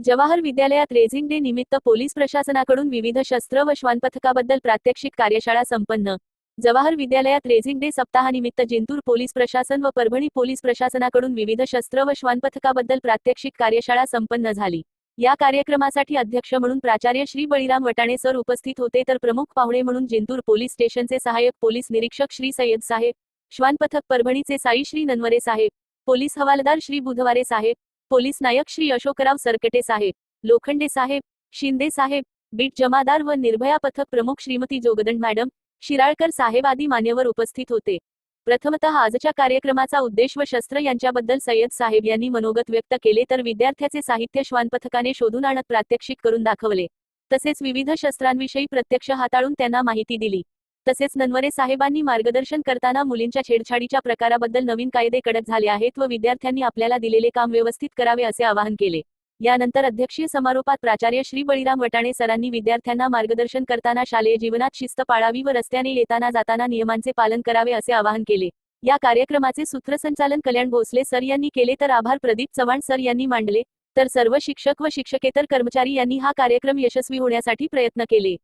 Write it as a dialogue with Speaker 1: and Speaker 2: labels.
Speaker 1: जवाहर विद्यालयात raising day निमित्त police प्रशासनाकडून विविध शस्त्र व श्वानपथकाबद्दल प्रात्यक्षिक कार्यशाळा संपन्न. जवाहर विद्यालयात रेझिंग डे सप्ताहानिमित्त जिंतूर पोलीस प्रशासन व परभणी पोलीस प्रशासनाकडून विविध शस्त्र व श्वानपथकाबद्दल प्रात्यक्षिक कार्यशाळा संपन्न झाली. या कार्यक्रमासाठी अध्यक्ष म्हणून प्राचार्य श्री बळीराम वटाणे सर उपस्थित होते तर प्रमुख पाहुणे म्हणून जिंतूर पोलीस स्टेशनचे सहाय्यक पोलीस निरीक्षक श्री सय्यद साहेब श्वानपथक परभणीचे साई श्री ननवरे साहेब पोलीस हवालदार श्री बुधवारे साहेब पोलीस नायक श्री अशोकराव सरकटे साहेब लोखंडे साहेब शिंदे साहेब बीट जमादार व निर्भया पथक प्रमुख श्रीमती जोगदंड मॅडम शिराळकर साहेब आदी मान्यवर उपस्थित होते. प्रथमतः आजच्या कार्यक्रमाचा उद्देश व शस्त्र यांच्याबद्दल सय्यद साहेब यांनी मनोगत व्यक्त केले तर विद्यार्थ्याचे साहित्य श्वानपथकाने शोधून आणत प्रात्यक्षिक करून दाखवले. तसेच विविध शस्त्रांविषयी प्रत्यक्ष हाताळून त्यांना माहिती दिली. तसेच ननवरे साहेबांनी मार्गदर्शन करताना मुलींच्या छेडछाडीच्या प्रकाराबद्दल नवीन कायदे कडक झाले आहेत व विद्यार्थ्यांनी आपल्याला दिलेले काम व्यवस्थित करावे असे आवाहन केले. यानंतर अध्यक्षीय समारोपात प्राचार्य श्री बळीराम वटाणे सरांनी विद्यार्थ्यांना मार्गदर्शन करताना शालेय जीवनात शिस्त पाळावी व रस्त्याने येताना जाताना नियमांचे पालन करावे असे आवाहन केले. या कार्यक्रमाचे सूत्रसंचालन कल्याण भोसले सर यांनी केले तर आभार प्रदीप चव्हाण सर यांनी मांडले. तर सर्व शिक्षक व शिक्षकेतर कर्मचारी यांनी हा कार्यक्रम यशस्वी होण्यासाठी प्रयत्न केले.